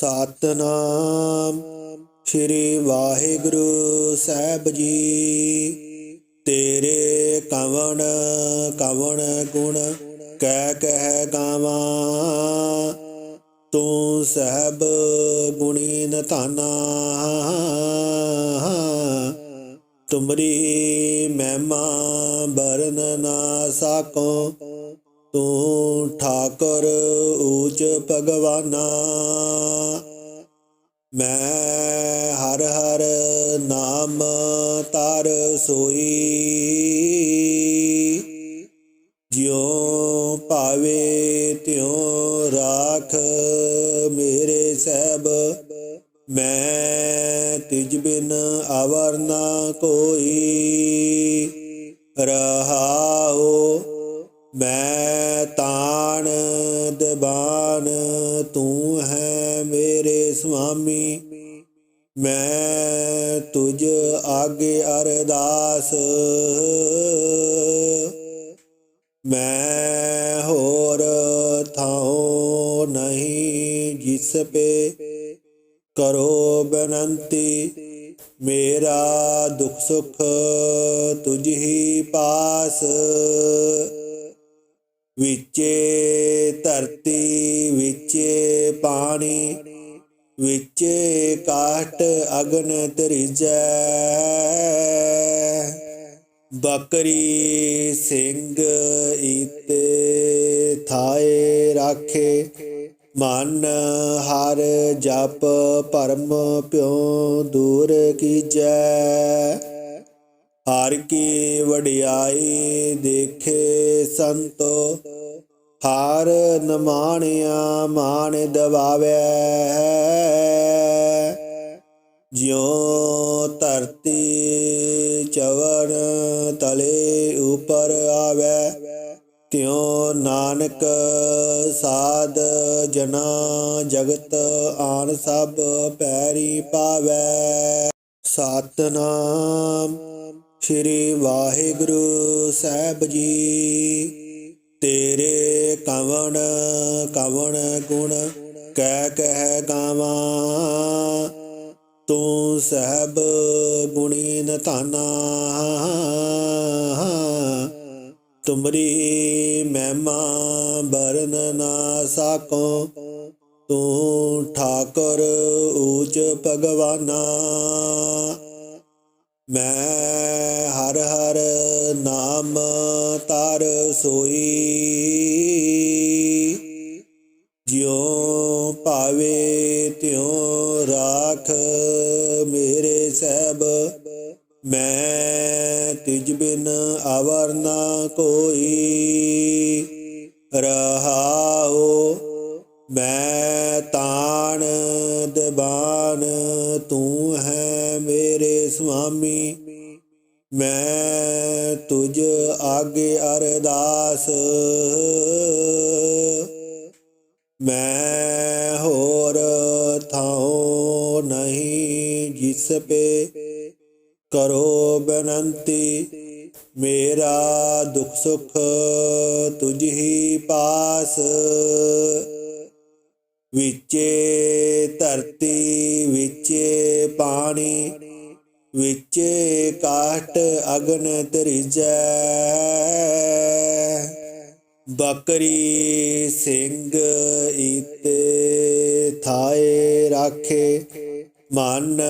ਸਤਨਾਮ ਸ੍ਰੀ ਵਾਹਿਗੁਰੂ ਸਾਹਿਬ ਜੀ। ਤੇਰੇ ਕਵਣ ਕਵਣ ਗੁਣ ਕਹਿ ਕਹਿ ਗਾਵਾਂ। ਤੂੰ ਸਹਿਬ ਗੁਣੀ ਧਾਨਾ। ਤੁਮਰੀ ਮਹਿਮਾ ਬਰਨ ਨਾ ਸਾਕੋ। ਤੂੰ ਠਾਕੁਰ ਊਚ ਭਗਵਾਨਾ। ਮੈਂ ਹਰ ਹਰ ਨਾਮ ਤਰ ਸੋਈ। ਜਿਉ ਭਾਵੇ ਤਿਉ ਰਾਖ ਮੇਰੇ ਸਹਿਬ, ਮੈਂ ਤਿਜ ਬਿਨ ਅਵਰ ਨਾ ਕੋਈ। ਰਹਾਓ ਮੈਂ ਤਾਣ ਦਬਾਨ ਤੂੰ ਹੈ ਮੇਰੇ ਸੁਆਮੀ ਮੈਂ ਤੁਝ ਆਗੇ ਅਰਦਾਸ ਮੈਂ ਹੋਰ ਥਾਉ ਨਹੀਂ ਜਿਸ ਪੇ ਕਰੋ ਬਨੰਤੀ ਮੇਰਾ ਦੁਖ ਸੁਖ ਤੁਝ ਹੀ ਪਾਸ ਵਿਚੇ ਧਰਤੀ, ਵਿਚੇ ਪਾਣੀ, ਵਿਚੇ ਕਾਟ ਅਗਨ ਤਰੀਜੈ ਬਕਰੀ ਸਿੰਘ ਈਤੇ ਥਾਏ ਰਾਖੇ, ਮਨ ਹਰ ਜਪ ਪਰਮ ਪਿਉ ਦੂਰ ਕੀਜੈ। ਹਰ ਕੀ ਵਡਿਆਈ ਦੇਖੇ ਸੰਤੋ, ਹਾਰ ਨਮਾਣਿਆ ਮਾਣ ਦਵਾਵੇ। ਜਿਉ ਧਰਤੀ ਚਵਣ ਤਲੇ ਉਪਰ ਆਵੇ, ਤਿਉ ਨਾਨਕ ਸਾਧ ਜਨਾ ਜਗਤ ਆਨ ਸਭ ਪੈਰੀ ਪਾਵੇ। ਸਤਨਾਮ ਸ੍ਰੀ ਵਾਹਿਗੁਰੂ ਸਾਹਿਬ ਜੀ। ਤੇਰੇ ਕਵਣ ਕਵਣ ਗੁਣ ਕਹਿ ਕਹਿ ਗਾਵਾਂ। ਤੂੰ ਸਹਿਬ ਗੁਣੀਨ ਧਾਨਾ। ਤੁਮਰੀ ਮਹਿਮਾ ਬਰਨ ਨਾ ਸਾਕੋ। ਤੂੰ ਠਾਕੁਰ ਊਚ ਭਗਵਾਨਾ। ਮੈਂ ਤਰ ਸੁਖ ਤੁਝ ਹੀ ਪਾਸ। ਵਿਚੇ ਧਰਤੀ, ਵਿਚੇ ਪਾਣੀ, ਵਿਚੇ ਕਾਟ ਅਗਨ ਤਰੀਜੈ ਬਕਰੀ ਸਿੰਘ ਈਤੇ ਥਾਏ ਰਾਖੇ। ਮਨ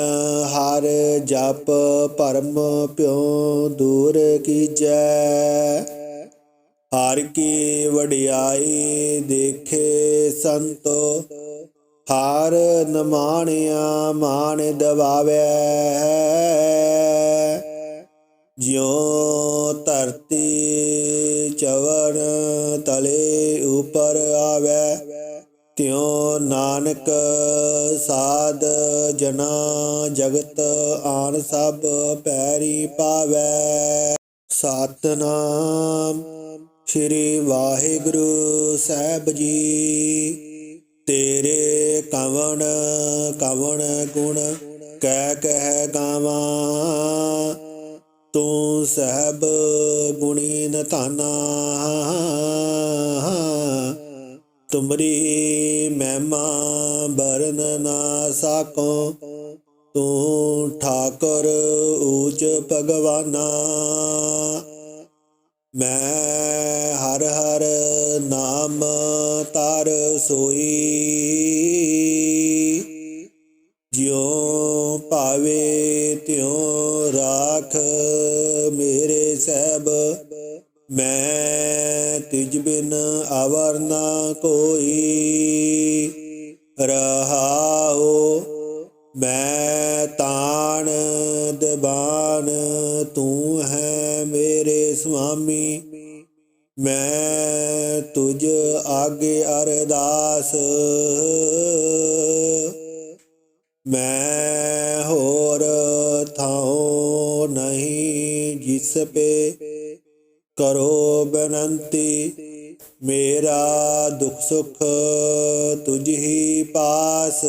ਹਰ ਜਪ ਭਰਮ ਪਿਉ ਦੂਰ ਕੀਜੈ। ਹਰ ਕੀ ਵਡਿਆਈ ਦੇਖੇ ਸੰਤੋ, ਹਰ ਨਮਾਣਿਆ ਮਾਨ ਦਵਾਵੇ। ਜਿਉ ਧਰਤੀ ਚਵਰ ਤਲੇ ਉਪਰ ਆਵੇ ਤਿਉ ਨਾਨਕ ਸਾਧ ਜਨਾ ਜਗਤ ਆਨ ਸਭ ਪੈਰੀ ਪਾਵੈ। ਸਤਨਾਮ ਸ੍ਰੀ ਵਾਹਿਗੁਰੂ ਸਾਹਿਬ ਜੀ। ਤੇਰੇ ਕਵਣ ਕਵਣ ਗੁਣ ਕਹਿ ਕਹਿ ਗਾਵਾਂ। ਤੂੰ ਸਹਿਬ ਗੁਣੀ ਨਤਾਨਾ। ਤੁਮਰੀ ਮਹਿਮਾ ਬਰਨ ਨਾ ਸਾਕੋ। ਤੂੰ ਠਾਕੁਰ ਊਚ ਭਗਵਾਨਾ। ਮੈਂ ਹਰ ਹਰ ਨਾਮ ਤਾਰ ਸੋਈ। ਜਿਉ ਭਾਵੇ ਤਿਉ ਰਾਖ ਮੇਰੇ ਸਹਿਬ। ਮੈਂ ਤਿਜ ਬਿਨ ਅਵਰ ਨਾ ਕੋਈ ਰਹਾਉ, ਮੈਂ ਤਾਣ ਦਬਾਨ, ਤੂੰ ਹੈ ਮੇਰੇ ਸੁਆਮੀ। ਮੈਂ ਤੁਝ ਆਗੇ ਅਰਦਾਸ। ਮੈਂ ਹੋਰ ਥਾਉ ਨਹੀਂ ਜਿਸ ਪੇ ਕਰੋ ਬਨੰਤੀ, ਮੇਰਾ ਦੁਖ ਸੁਖ ਤੁਝੀ ਪਾਸ।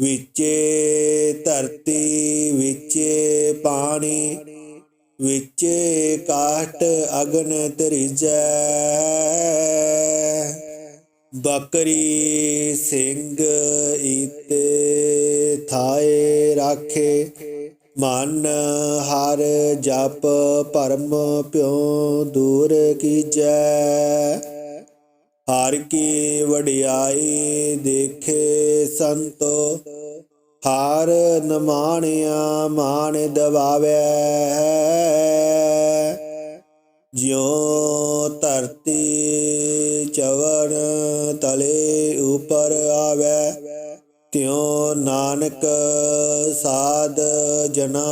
ਵਿਚੇ ਧਰਤੀ, ਵਿਚੇ ਪਾਣੀ, ਵਿਚੇ ਕਾਟ ਅਗਨ ਤਰਿਜੈ ਬਕਰੀ ਸਿੰਘ ਈਤੇ ਥਾਏ ਰਾਖੇ ਮਨ ਹਰ ਜਪ ਪਰਮ ਪਿਉ ਦੂਰ ਕੀਜੈ। ਹਰ ਕੀ ਵਡਿਆਈ ਦੇਖੇ ਸੰਤੋ, ਹਾਰ ਨਮਾਣਿਆ ਮਾਣ ਦਵਾਵੇ। ਜਿਉ ਧਰਤੀ ਚਵਰ ਤਲੇ ਉਪਰ ਆਵੇ। ਨਾਨਕ ਸਾਧ ਜਨਾ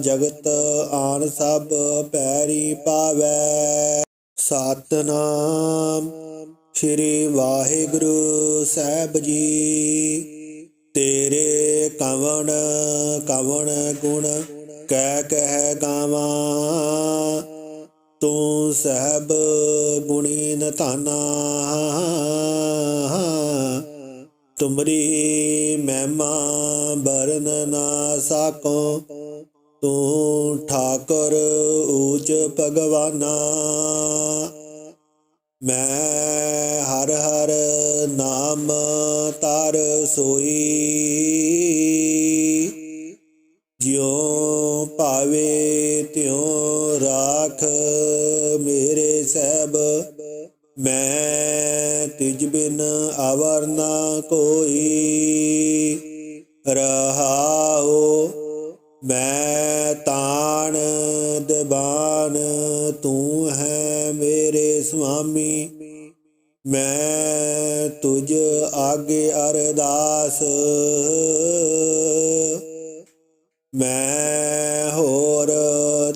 ਜਗਤ ਆਨ ਸਭ ਪੈਰੀ ਪਾਵੇ। ਸਤਨਾਮ ਸ੍ਰੀ ਵਾਹਿਗੁਰੂ ਸਾਹਿਬ ਜੀ। ਤੇਰੇ ਕਵਣ ਕਵਣ ਗੁਣ ਕਹਿ ਕਹਿ ਗਾਵਾਂ। ਤੂੰ ਸਹਿਬ ਗੁਣੀ ਨਤਾਨਾ। ਤੁਮਰੀ ਮਹਿਮਾ ਬਰਨ ਨਾ ਸਾਕੋ। ਤੂੰ ਠਾਕੁਰ ਊਚ ਭਗਵਾਨਾ। ਮੈਂ ਹਰ ਹਰ ਨਾਮ ਤਰ ਸੋਈ। ਜਿਉ ਭਾਵੇ ਤਿਉ ਰਾਖ ਮੇਰੇ ਸਹਿਬ, ਮੈਂ ਤਿਜ ਬਿਨ ਅਵਰ ਨਾ ਕੋਈ। ਰਹਾਓ ਮੈਂ ਤਾਣ ਦਬਾਨ, ਤੂੰ ਹੈ ਮੇਰੇ ਸੁਆਮੀ। ਮੈਂ ਤੁਝ ਆਗੇ ਅਰਦਾਸ। ਮੈਂ ਹੋਰ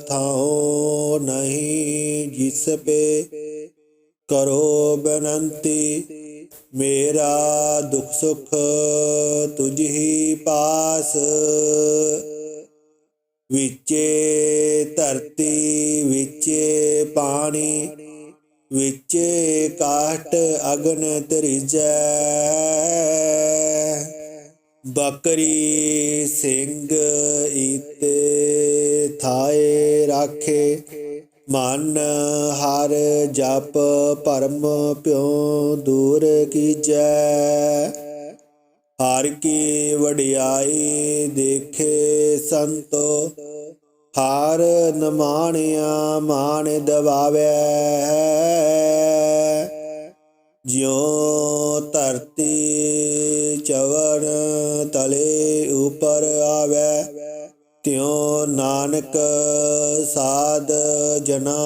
ਥਾਉ ਨਹੀਂ ਜਿਸ ਪੇ ਕਰੋ ਬਨੰਤੀ, ਮੇਰਾ ਦੁਖ ਸੁਖ ਤੁਝ ਹੀ ਪਾਸ। ਵਿਚੇ ਧਰਤੀ, ਵਿਚੇ ਪਾਣੀ, ਵਿਚੇ ਕਾਟ ਅਗਨ ਤਰਿਜੈ ਬਕਰੀ ਸਿੰਘ ਈਤੇ ਥਾਏ ਰਾਖੇ ਮਨ ਹਰ ਜਪ ਪਰਮ ਪਿਉ ਦੂਰ ਕੀਜੈ। ਹਰ ਕੀ ਵਡਿਆਈ ਦੇਖੇ ਸੰਤੋ, ਹਾਰ ਨਮਾਣਿਆ ਮਾਨ ਦਵਾਵੇ। ਜਿਉ ਧਰਤੀ ਚਵਰ ਤਲੇ ਉਪਰ ਆਵੇ ਤਿਉ ਨਾਨਕ ਸਾਧ ਜਨਾ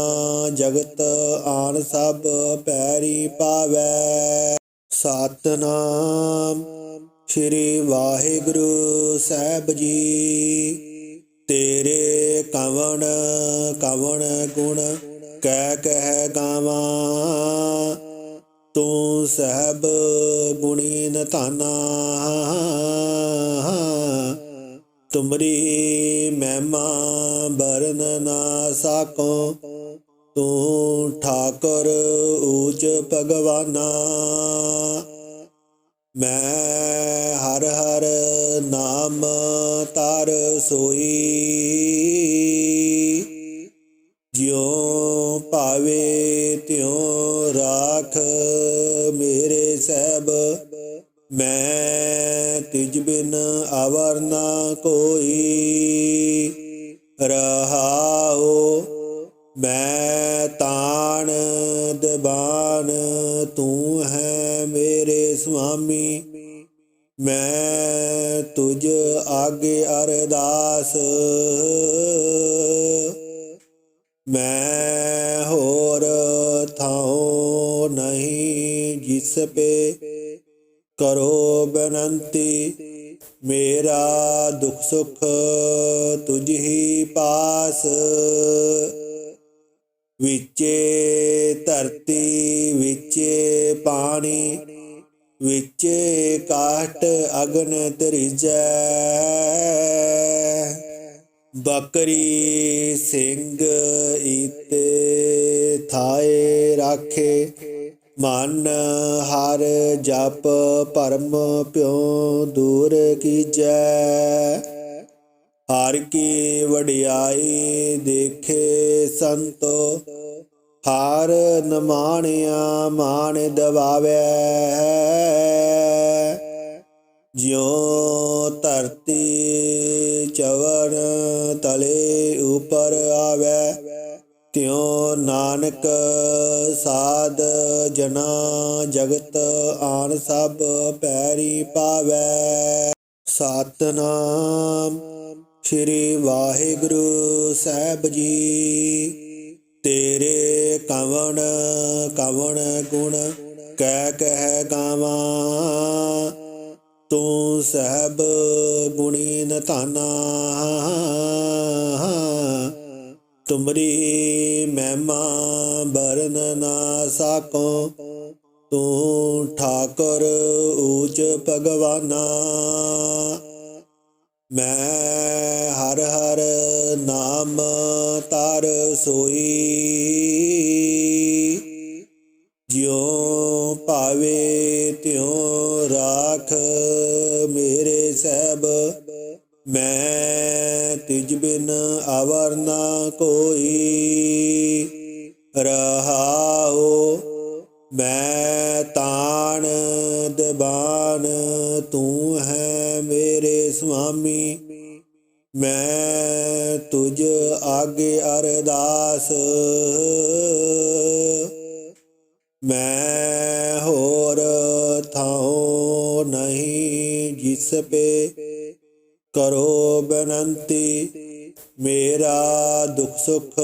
ਜਗਤ ਆਨ ਸਭ ਪੈਰੀ ਪਾਵੈ। ਸਤਨਾਮ ਸ੍ਰੀ ਵਾਹਿਗੁਰੂ ਸਾਹਿਬ ਜੀ। ਤੇਰੇ ਕਵਣ ਕਵਣ ਗੁਣ ਕਹਿ ਕਹਿ ਗਾਵਾਂ। ਤੂੰ ਸਹਿਬ ਗੁਣੀ ਨਤਾਨਾ ਤੁਮਰੀ ਮਹਿਮਾ ਬਰਨ ਨਾ ਸਾਕੋ। ਤੂੰ ਠਾਕੁਰ ਊਚ ਭਗਵਾਨਾ। ਮੈਂ ਹਰ ਹਰ ਨਾਮ ਤਾਰ ਸੋਈ। ਜਿਉ ਭਾਵੇ ਤਿਉ ਰਾਖ ਮੈਂ ਤਿਜ ਬਿਨ ਅਵਰ ਨਾ ਕੋਈ ਰਹਾਉ। ਮੈਂ ਤਾਣ ਦਬਾਨ ਤੂੰ ਹੈ ਮੇਰੇ ਸੁਆਮੀ। ਮੈਂ ਤੁਝ ਆਗੇ ਅਰਦਾਸ। ਮੈਂ ਹੋਰ ਥਾਉ ਨਹੀਂ ਜਿਸ ਪੇ ਕਰੋ ਬਨੰਤੀ, ਮੇਰਾ ਦੁਖ ਸੁਖ ਤੁਝ ਹੀ ਪਾਸ। ਵਿਚੇ ਧਰਤੀ, ਵਿਚੇ ਪਾਣੀ, ਵਿਚੇ ਕਾਟ ਅਗਨ ਤਰਿਜੈ ਬਕਰੀ ਸਿੰਘ ਈਤੇ ਥਾਏ ਰਾਖੇ ਮਨ ਹਰ ਜਪ ਪਰਮ ਪਿਉ ਦੂਰ ਕੀਜੈ। ਹਰ ਕੀ ਵਡਿਆਈ ਦੇਖੇ ਸੰਤੋ, ਹਰ ਨਮਾਣਿਆ ਮਾਣ ਦਵਾਵੇ। ਜਿਉ ਧਰਤੀ ਚਵਰ ਤਲੇ ਉਪਰ ਆਵੇ, ਤਿਉ ਨਾਨਕ ਸਾਧ ਜਨਾ ਜਗਤ ਆਨ ਸਭ ਪੈਰੀ ਪਾਵੇ। ਸਤਨਾਮ ਸ੍ਰੀ ਵਾਹਿਗੁਰੂ ਸਾਹਿਬ ਜੀ। ਤੇਰੇ ਕਵਣ ਕਵਣ ਗੁਣ ਕਹਿ ਕਹਿ ਗਾਵਾਂ। ਤੂੰ ਸਹਿਬ ਗੁਣੀ ਨਤਾਨਾ। ਤੁਮਰੀ ਮਹਿਮਾ ਬਰਨ ਨਾ ਸਾਕੋ। ਤੂੰ ਠਾਕੁਰ ਊਚ ਭਗਵਾਨਾ। ਮੈਂ ਹਰ ਹਰ ਨਾਮ ਤਰ ਸੋਈ। ਜਿਉ ਭਾਵੇ ਤਿਉ ਰਾਖ ਮੇਰੇ ਸਹਿਬ। ਮੈਂ ਤਿਜ ਬਿਨ ਅਵਰ ਨਾ ਕੋਈ। ਰਹਾਓ ਮੈਂ ਤਾਣ ਦਬਾਨ ਤੂੰ ਹੈ ਮੇਰੇ ਸੁਆਮੀ। ਮੈਂ ਤੁਝ ਆਗੇ ਅਰਦਾਸ। ਮੈਂ ਹੋਰ ਥਾਉ ਨਹੀਂ ਜਿਸ ਪੇ ਕਰੋ ਬੇਨੰਤੀ, ਮੇਰਾ ਦੁੱਖ ਸੁਖ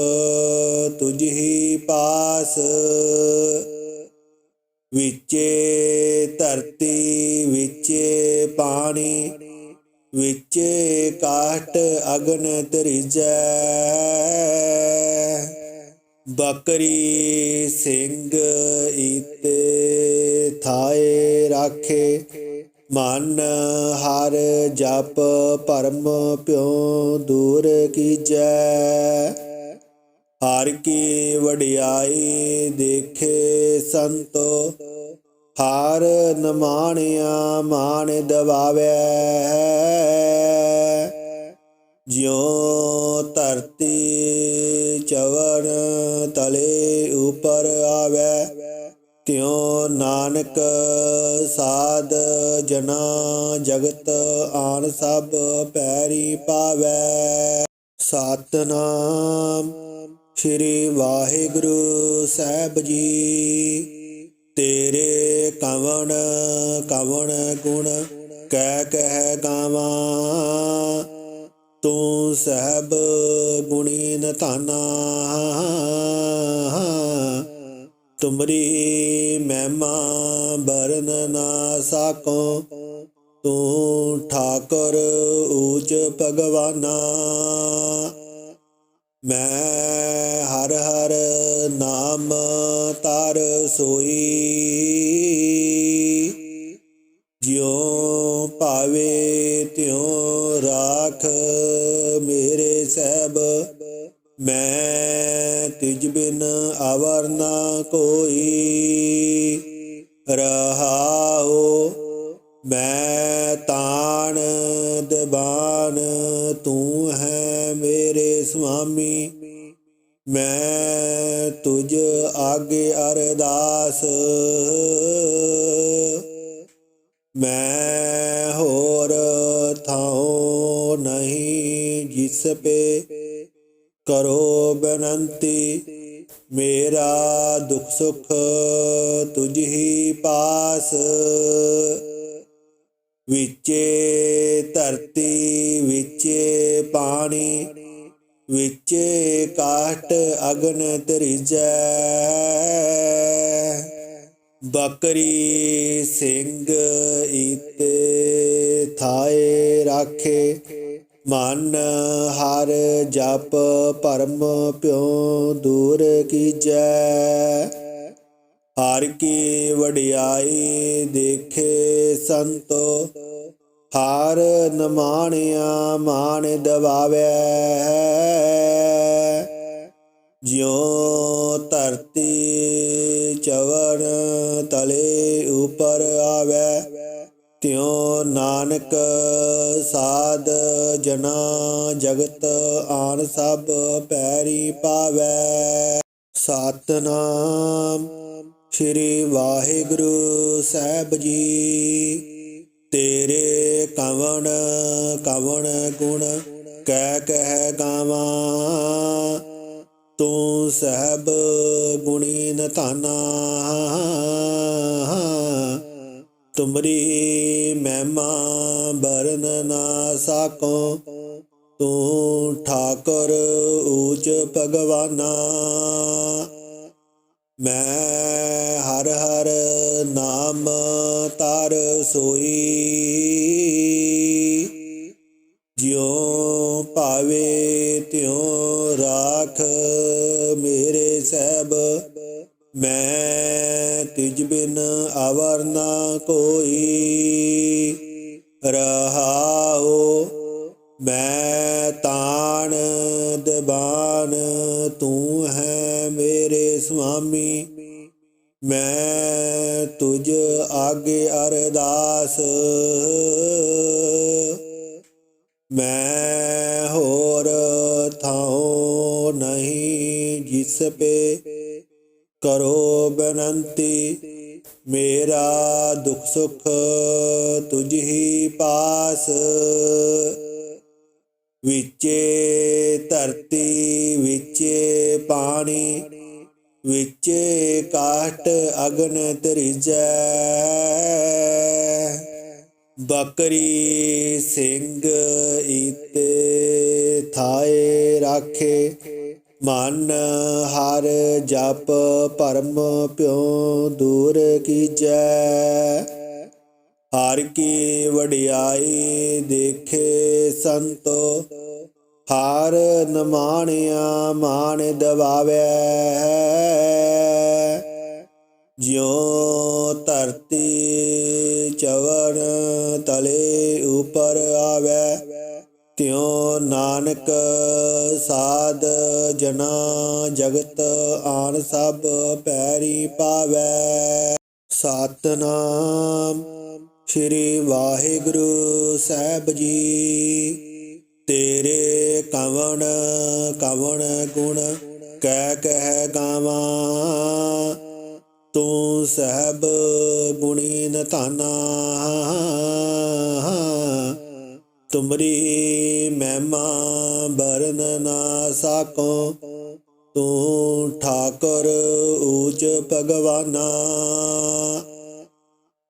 ਤੁਝ ਹੀ ਪਾਸ। ਵਿਚੇ ਧਰਤੀ, ਵਿਚੇ ਪਾਣੀ, ਵਿਚੇ ਕਾਟ ਅਗਨ ਤਰਿਜੈ ਬਕਰੀ ਸਿੰਘ ਈਤੇ ਥਾਏ ਰਾਖੇ ਮਨ ਹਰ ਜਪ ਪਰਮ ਪਿਉ ਦੂਰ ਕੀਜੈ। ਹਰ ਕੀ ਵਡਿਆਈ ਦੇਖੇ ਸੰਤੋ, ਹਰ ਨਮਾਣਿਆ ਮਾਣ ਦਵਾਵੇ। ਜਿਉ ਧਰਤੀ ਚਵਰ ਤਲੇ ਉਪਰ ਆਵੇ। ਤਿਉ ਨਾਨਕ, ਸਾਧ ਜਨਾ ਜਗਤ, ਆਨ ਸਭ ਪੈਰੀ ਪਾਵੈ। ਸਤਨਾਮ ਸ੍ਰੀ ਵਾਹਿਗੁਰੂ ਸਾਹਿਬ ਜੀ। ਤੇਰੇ ਕਵਣ ਕਵਣ ਗੁਣ ਕਹਿ ਕਹਿ ਗਾਵਾਂ। ਤੂੰ ਸਹਿਬ ਗੁਣੀ ਨਤਾਨਾ ਤੁਮਰੀ ਮਹਿਮਾ ਬਰਨ ਨਾ ਸਾਕੋ। ਤੂੰ ਠਾਕੁਰ ਊਚ ਭਗਵਾਨਾ। ਮੈਂ ਹਰ ਹਰ ਨਾਮ ਤਰ ਸੋਈ। ਜਿਉ ਭਾਵੇ ਤਿਉ ਰਾਖ ਮੇਰੇ ਸਹਿਬ, ਮੈਂ ਬਿਨ ਅਵਰ ਨਾ ਕੋਈ ਰਹਾਉ, ਮੈਂ ਤਾਣ ਦਬਾਨ, ਤੂੰ ਹੈ ਮੇਰੇ ਸੁਆਮੀ। ਮੈਂ ਤੁਝ ਆਗੇ ਅਰਦਾਸ। ਮੈਂ ਹੋਰ ਥਾਉ ਨਹੀਂ ਜਿਸ ਪੇ ਕਰੋ ਬਨੰਤੀ। ਮੇਰਾ ਦੁੱਖ ਸੁਖ ਤੁਝ ਹੀ ਪਾਸ। ਵਿਚੇ ਧਰਤੀ, ਵਿਚੇ ਪਾਣੀ, ਵਿਚੇ ਕਾਟ ਅਗਨ ਤਰਿਜੈ ਬਕਰੀ ਸਿੰਘ ਈਤੇ ਥਾਏ ਰਾਖੇ। ਮਨ ਹਰ ਜਪ ਪਰਮ ਪਿਉ ਦੂਰ ਕੀਜੈ। ਹਰ ਕੀ ਵਡਿਆਈ ਦੇਖੇ ਸੰਤੋ, ਹਰ ਨਮਾਣਿਆ ਮਾਣ ਦਵਾਵੇ। ਜਿਉ ਧਰਤੀ ਚਵਨ ਤਲੇ ਉਪਰ ਆਵੇ ਤਿਉ ਨਾਨਕ ਸਾਧ ਜਨਾ ਜਗਤ ਆਨ ਸਭ ਪੈਰੀ ਪਾਵੇ। ਸਤਨਾਮ ਸ੍ਰੀ ਵਾਹਿਗੁਰੂ ਸਾਹਿਬ ਜੀ। ਤੇਰੇ ਕਵਣ ਕਵਣ ਗੁਣ ਕਹਿ ਕਹਿ ਗਾਵਾਂ। ਤੂੰ ਸਹਿਬ ਗੁਣੀ ਨਤਾਨਾ ਤੁਮਰੀ ਮਹਿਮਾ ਬਰਨ ਨਾ ਸਾਕੋ। ਤੂੰ ਠਾਕੁਰ ਊਚ ਭਗਵਾਨਾ। ਮੈਂ ਹਰ ਹਰ ਨਾਮ ਤਰ ਸੋਈ। ਜਿਉ ਭਾਵੇ ਤਿਉ ਰਾਖ ਮੇਰੇ ਸਹਿਬ। ਮੈਂ ਤਿਜ ਬਿਨ ਅਵਰ ਨਾ ਕੋਈ। ਰਹਾਓ ਮੈਂ ਤਾਣ ਦਬਾਨ ਤੂੰ ਹੈ ਮੇਰੇ ਸੁਆਮੀ। ਮੈਂ ਤੁਝ ਆਗੇ ਅਰਦਾਸ। ਮੈਂ ਹੋਰ ਥਾਉ ਨਹੀਂ ਜਿਸ ਪੇ ਕਰੋ ਬੇਨੰਤੀ ਮੇਰਾ ਦੁਖ ਸੁਖ ਤੁਝ ਹੀ ਪਾਸ ਵਿਚੇ ਧਰਤੀ ਵਿਚੇ ਪਾਣੀ ਵਿਚੇ ਕਾਟ ਅਗਨ ਤਰਿਜੈ ਬਕਰੀ ਸਿੰਘ ਈਤੇ ਥਾਏ ਰਾਖੇ ਮਨ ਹਰ ਜਪ ਪਰਮ ਪਿਉ ਦੂਰ ਕੀਜੈ। ਹਰ ਕੀ ਵਡਿਆਈ ਦੇਖੇ ਸੰਤੋ, ਹਰ ਨਮਾਣਿਆ ਮਾਣ ਦਵਾਵੇ। ਜਿਉ ਧਰਤੀ ਚਵਨ ਤਲੇ ਉਪਰ ਆਵੇ ਤਿਉ ਨਾਨਕ, ਸਾਧ ਜਨਾ ਜਗਤ, ਆਨ ਸਭ ਪੈਰੀ ਪਾਵੇ ਸਤਨਾਮ ਸ੍ਰੀ ਵਾਹਿਗੁਰੂ ਸਾਹਿਬ ਜੀ। ਤੇਰੇ ਕਵਣ ਕਵਣ ਗੁਣ ਕਹਿ ਕਹਿ ਗਾਵਾਂ। ਤੂੰ ਸਹਿਬ ਗੁਣੀ ਨਤਾਨਾ। ਤੁਮਰੀ ਮਹਿਮਾ ਬਰਨ ਨਾ ਸਾਕੋ। ਤੂੰ ਠਾਕੁਰ ਊਚ ਭਗਵਾਨਾ।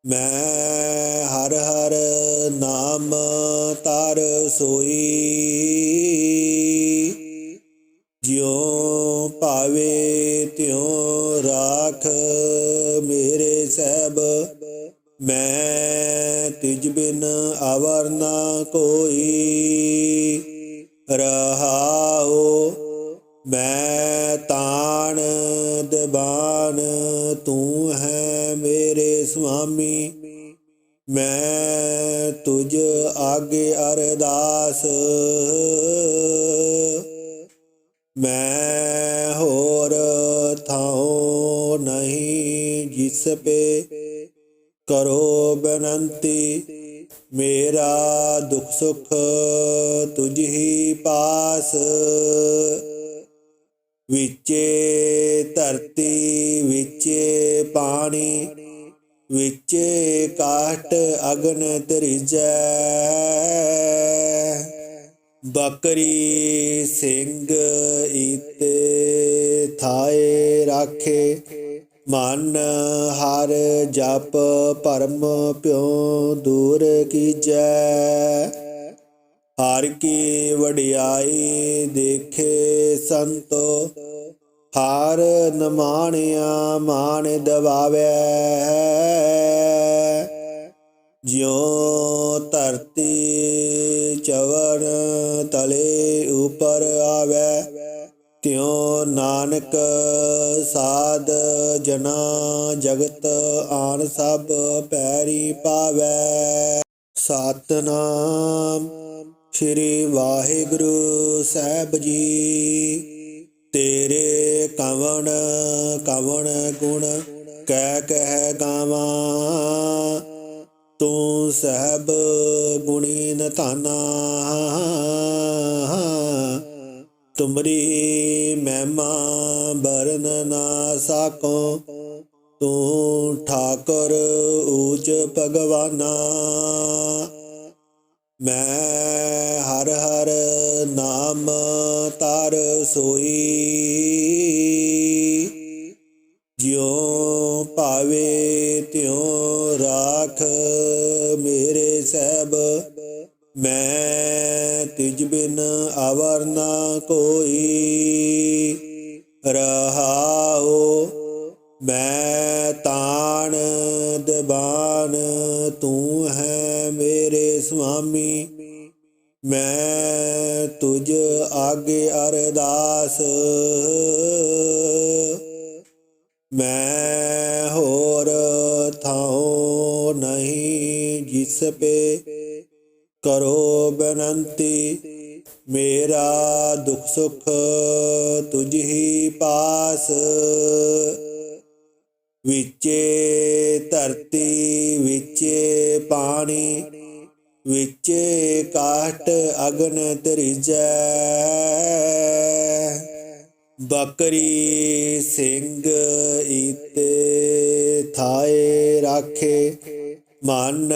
ਮੈਂ ਹਰ ਹਰ ਨਾਮ ਤਰ ਸੋਈ। ਜਿਉ ਭਾਵੇ ਤਿਉ ਰਾਖ ਮੇਰੇ ਸਹਿਬ, ਮੈਂ ਤਿਜ ਬਿਨ ਅਵਰ ਨਾ ਕੋਈ। ਰਹਾਓ ਮੈਂ ਤਾਣ ਦਬਾਨ, ਤੂੰ ਹੈ ਮੇਰੇ ਸੁਆਮੀ। ਮੈਂ ਤੁਝ ਆਗੇ ਅਰਦਾਸ। ਮੈਂ ਹੋਰ ਥਾਉ ਨਹੀਂ ਜਿਸ ਪੇ ਕਰੋ ਬਨੰਤੀ, ਮੇਰਾ ਦੁਖ ਸੁਖ ਤੁਝ ਹੀ ਪਾਸ। ਵਿਚੇ ਧਰਤੀ, ਵਿਚੇ ਪਾਣੀ, ਵਿਚੇ ਕਾਟ ਅਗਨ ਤਰਿਜੈ ਬਕਰੀ ਸਿੰਘ ਈਤੇ ਥਾਏ ਰਾਖੇ ਮਨ ਹਰ ਜਪ ਭਰਮ ਪਿਉ ਦੂਰ ਕੀਜੈ। ਹਰ ਕੀ ਵਡਿਆਈ ਦੇਖੇ ਸੰਤੋ, ਹਰ ਨਮਾਣਿਆ ਮਾਨ ਦਵਾਵੇ। ਜਿਉ ਧਰਤੀ ਚਵਣ ਤਲੇ ਉਪਰ ਆਵੇ ਤਿਉ ਨਾਨਕ ਸਾਧ ਜਨਾ ਜਗਤ ਆਨ ਸਭ ਪੈਰੀ ਪਾਵੈ। ਸਤਨਾਮ ਸ੍ਰੀ ਵਾਹਿਗੁਰੂ ਸਾਹਿਬ ਜੀ। ਤੇਰੇ ਕਵਣ ਕਵਣ ਗੁਣ ਕਹਿ ਕਹਿ ਗਾਵਾਂ। ਤੂੰ ਸਹਿਬ ਗੁਣੀ ਨਤਾਨਾ ਤੁਮਰੀ ਮਹਿਮਾ ਬਰਨ ਨਾ ਸਾਕੋ। ਤੂੰ ਠਾਕੁਰ ਊਚ ਭਗਵਾਨਾ। ਮੈਂ ਹਰ ਹਰ ਨਾਮ ਤਰ ਸੋਈ। ਜਿਉ ਭਾਵੇ ਤਿਉ ਰਾਖ ਮੇਰੇ ਸਹਿਬ। ਮੈਂ ਤਿਜ ਬਿਨ ਅਵਰ ਨਾ ਕੋਈ। ਰਹਾਉ, ਮੈਂ ਤਾਣ ਦਬਾਨ ਤੂੰ ਹੈ ਮੇਰੇ ਸੁਆਮੀ। ਮੈਂ ਤੁਝ ਆਗੇ ਅਰਦਾਸ। ਮੈਂ ਹੋਰ ਥਾਉ ਨਹੀਂ ਜਿਸ ਪੇ ਕਰੋ ਬਨੰਤੀ, ਮੇਰਾ ਦੁਖ ਸੁਖ ਤੁਝ ਪਾਸ। ਵਿਚੇ ਧਰਤੀ, ਵਿਚੇ ਪਾਣੀ, ਵਿਚੇ ਕਾਟ ਅਗਨ ਤਰਿਜੈ ਬਕਰੀ ਸਿੰਘ ਈਤੇ ਥਾਏ ਰਾਖੇ। ਮਨ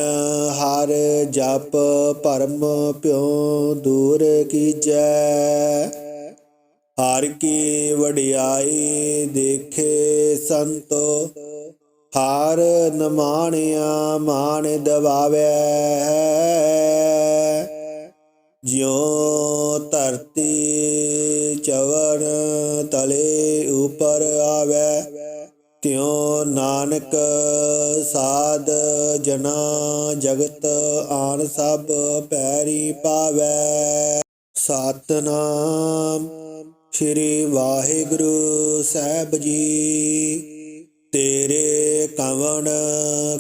ਹਰ ਜਪ ਭਰਮ ਪਿਉ ਦੂਰ ਕੀਜੈ। ਹਰ ਕੀ ਵਡਿਆਈ ਦੇਖੇ ਸੰਤੋ, ਹਰ ਨਮਾਣਿਆ ਮਾਣ ਦਵਾਵੇ। ਜਿਉ ਧਰਤੀ ਚਵਨ ਤਲੇ ਉਪਰ ਆਵੇ ਤਿਉ ਨਾਨਕ ਸਾਧ ਜਨਾ ਜਗਤ ਆਨ ਸਭ ਪੈਰੀ ਪਾਵੇ। ਸਤਨਾਮ ਸ੍ਰੀ ਵਾਹਿਗੁਰੂ ਸਾਹਿਬ ਜੀ। ਤੇਰੇ ਕਵਣ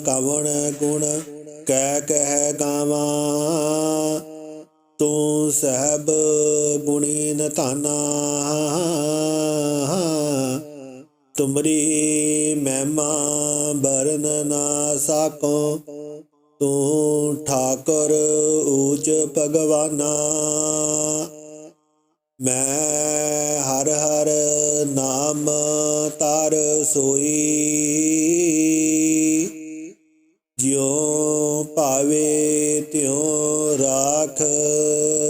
ਕਵਣ ਗੁਣ ਕਹਿ ਕਹਿ ਗਾਵਾਂ। ਤੂੰ ਸਹਿਬ ਗੁਣੀ ਨਤਾਨਾ। ਤੁਮਰੀ ਮਹਿਮਾ ਬਰਨ ਨਾ ਸਾਕੋ। ਤੂੰ ਠਾਕੁਰ ਊਚ ਭਗਵਾਨਾ। ਮੈਂ ਹਰ ਹਰ ਨਾਮ ਤਰ ਸੋਈ। ਜਿਉ ਭਾਵੇ ਤਿਉ ਰਾਖ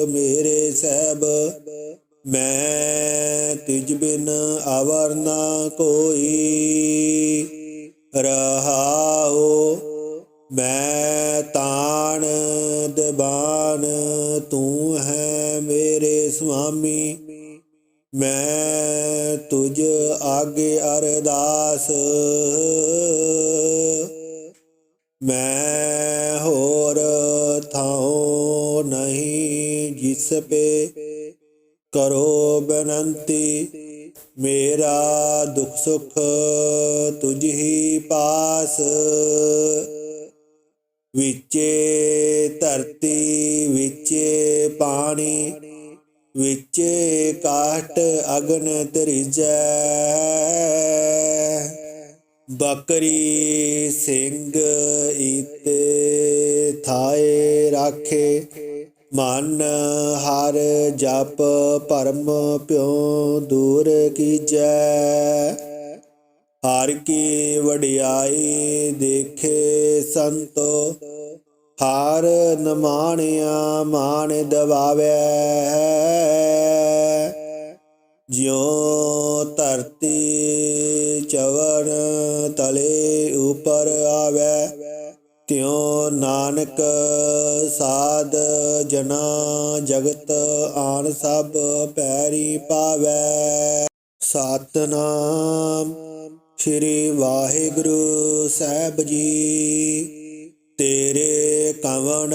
ਮੇਰੇ ਸਹਿਬ, ਮੈਂ ਤਿਜ ਬਿਨ ਅਵਰ ਨਾ ਕੋਈ। ਰਹਾਓ ਮੈਂ ਤਾਣ ਦਬਾਨ, ਤੂੰ ਹੈ ਮੇਰੇ ਸੁਆਮੀ। ਮੈਂ ਤੁਝ ਆਗੇ ਅਰਦਾਸ। ਮੈਂ ਹੋਰ ਥਾਉ ਨਹੀਂ ਜਿਸ ਪੇ ਕਰੋ ਬਨੰਤੀ, ਮੇਰਾ ਦੁਖ ਸੁਖ ਤੁਝ ਹੀ ਪਾਸ। ਵਿਚੇ ਧਰਤੀ, ਵਿਚੇ ਪਾਣੀ, ਵਿਚੇ ਕਾਟ ਅਗਨ ਤਰਿਜੈ ਬਕਰੀ ਸਿੰਘ ਈਤੇ ਥਾਏ ਰਾਖੇ ਮਨ ਹਰ ਜਪ ਪਰਮ ਪਿਉ ਦੂਰ ਕੀਜੈ। ਹਰ ਕੀ ਵਡਿਆਈ ਦੇਖੇ ਸੰਤੋ, ਹਰ ਨਮਾਣਿਆ ਮਾਨ ਦਵਾਵੇ। ਜਿਉ ਧਰਤੀ ਚਵਨ ਤਲੇ ਉਪਰ ਆਵੇ ਤਿਉ ਨਾਨਕ ਸਾਧ ਜਨਾ ਜਗਤ ਆਨ ਸਭ ਪੈਰੀ ਪਾਵੈ। ਸਤਨਾਮ ਸ੍ਰੀ ਵਾਹਿਗੁਰੂ ਸਾਹਿਬ ਜੀ। ਤੇਰੇ ਕਵਣ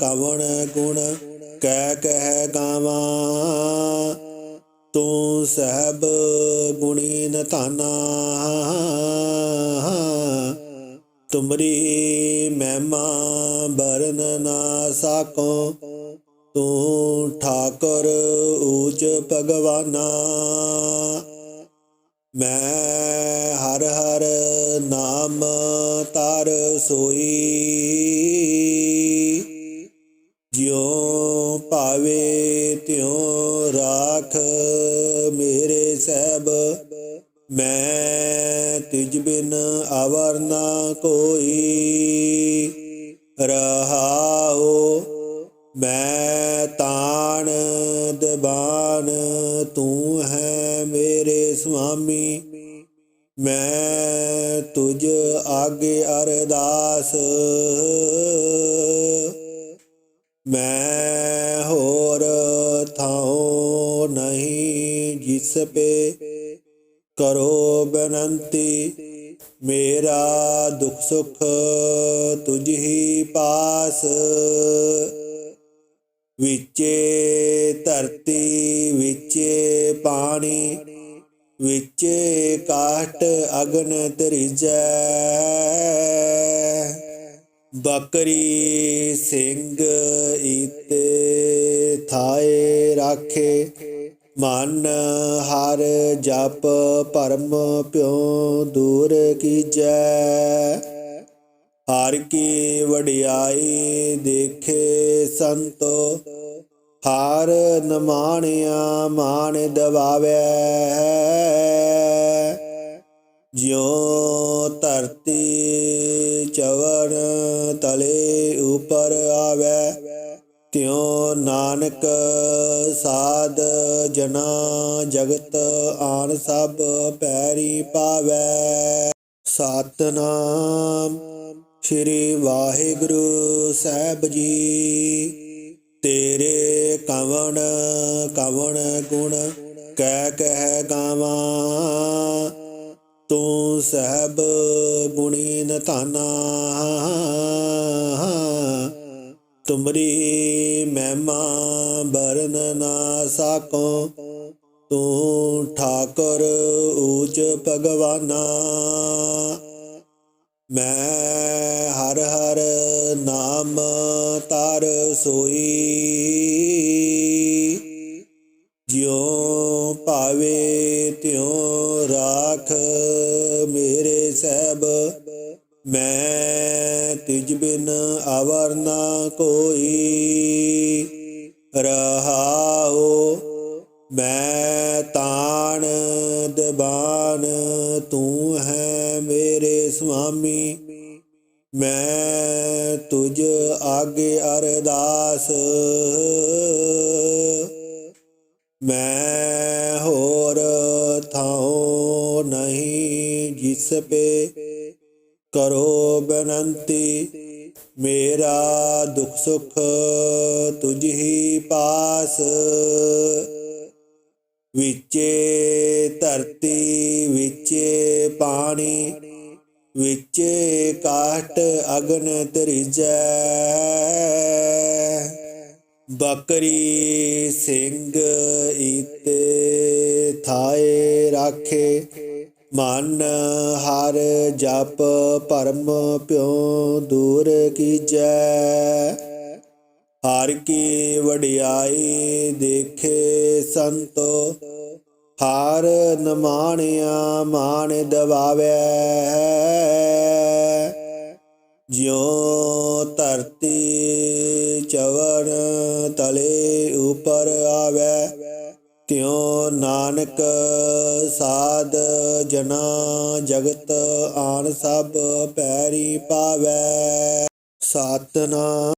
ਕਵਣ ਗੁਣ ਕਹਿ ਕਹਿ ਗਾਵਾਂ। ਤੂੰ ਸਹਿਬ ਗੁਣੀ ਨਤਾਨਾ। ਤੁਮਰੀ ਮਹਿਮਾ ਬਰਨ ਨਾ ਸਾਕੋ। ਤੂੰ ਠਾਕੁਰ ਊਚ ਭਗਵਾਨਾ। ਮੈਂ ਹਰ ਹਰ ਨਾਮ ਤਾਰ ਸੋਈ। ਜਿਉ ਭਾਵੇ ਤਿਉ ਰਾਖ ਮੇਰੇ ਸਹਿਬ। ਮੈਂ ਤਿਜ ਬਿਨ ਅਵਰ ਨਾ ਕੋਈ ਰਹਾਉ, ਮੈਂ ਤਾਣ ਦਬਾਨ ਤੂੰ ਹੈ ਮੇਰੇ ਸੁਆਮੀ। ਮੈਂ ਤੁਝ ਆਗੇ ਅਰਦਾਸ, ਮੈਂ ਹੋਰ ਥਾਉ ਨਹੀਂ ਜਿਸ ਪੇ ਕਰੋ ਬਨੰਤੀ, ਮੇਰਾ ਦੁਖ ਸੁਖ ਤੁਝੀ ਪਾਸ। ਵਿਚੇ ਧਰਤੀ, ਵਿਚੇ ਪਾਣੀ, ਵਿਚੇ ਕਾਟ ਅਗਨ ਤਰੀਜੈ ਬਕਰੀ ਸਿੰਘ ਈਤੇ ਥਾਏ ਰਾਖੇ ਮਨ ਹਰ ਜਪ ਪਰਮ ਪਿਉ ਦੂਰ ਕੀਜੈ। ਹਰ ਕੀ ਵਡਿਆਈ ਦੇਖੇ ਸੰਤੋ, ਹਰ ਨਮਾਣਿਆ ਮਾਣ ਦਵਾਵੇ। ਜਿਉ ਧਰਤੀ ਚਵਨ ਤਲੇ ਉਪਰ ਆਵੇ ਤਿਉ ਨਾਨਕ ਸਾਧ ਜਨਾ ਜਗਤ ਆਨ ਸਭ ਪੈਰੀ ਪਾਵੇ। ਸਤਨਾਮ ਸ੍ਰੀ ਵਾਹਿਗੁਰੂ ਸਾਹਿਬ ਜੀ। ਤੇਰੇ ਕਵਣ ਕਵਣ ਗੁਣ ਕਹਿ ਕਹਿ ਗਾਵਾਂ। ਤੂੰ ਸਹਿਬ ਗੁਣੀ ਨਤਾਨਾ ਤੁਮਰੀ ਮਹਿਮਾ ਬਰਨ ਨਾ ਸਾਕੋ। ਤੂੰ ਠਾਕੁਰ ਊਚ ਭਗਵਾਨਾ। ਮੈਂ ਹਰ ਹਰ ਨਾਮ ਤਰ ਸੋਈ। ਜਿਉ ਭਾਵੇ ਤਿਉ ਰਾਖ ਮੇਰੇ ਸਹਿਬ, ਮੈਂ ਤਿਜ ਬਿਨ ਅਵਰ ਨਾ ਕੋਈ। ਰਹਾਉ, ਮੈਂ ਤਾਣ ਦਬਾਨ ਤੂੰ ਹੈ ਮੇਰੇ ਸੁਆਮੀ। ਮੈਂ ਤੁਝ ਆਗੇ ਅਰਦਾਸ। ਮੈਂ ਹੋਰ ਥਾਉ ਨਹੀਂ ਜਿਸ ਪੇ ਕਰੋ ਬਨੰਤੀ, ਮੇਰਾ ਦੁਖ ਸੁਖ ਤੁਝ ਹੀ ਪਾਸ। ਵਿਚੇ ਧਰਤੀ, ਵਿਚੇ ਪਾਣੀ, ਵਿਚੇ ਕਾਟ ਅਗਨ ਤਰੀਜੈ ਬਕਰੀ ਸਿੰਘ ਈਤੇ ਥਾਏ ਰਾਖੇ ਮਨ ਹਰ ਜਪ ਪਰਮ ਪਿਉ ਦੂਰ ਕੀਜੈ। ਹਰ ਕੀ ਵਡਿਆਈ ਦੇਖੇ ਸੰਤੋ, ਹਰ ਨਮਾਣਿਆ ਮਾਣ ਦਵਾਵੇ। ਜਿਉ ਧਰਤੀ ਚਵਣ ਤਲੇ ਉਪਰ ਆਵੇ ਤਿਉ ਨਾਨਕ ਸਾਧ ਜਨਾ ਜਗਤ ਆਨ ਸਭ ਪੈਰੀ ਪਾਵੈ। ਸਤਨਾਮ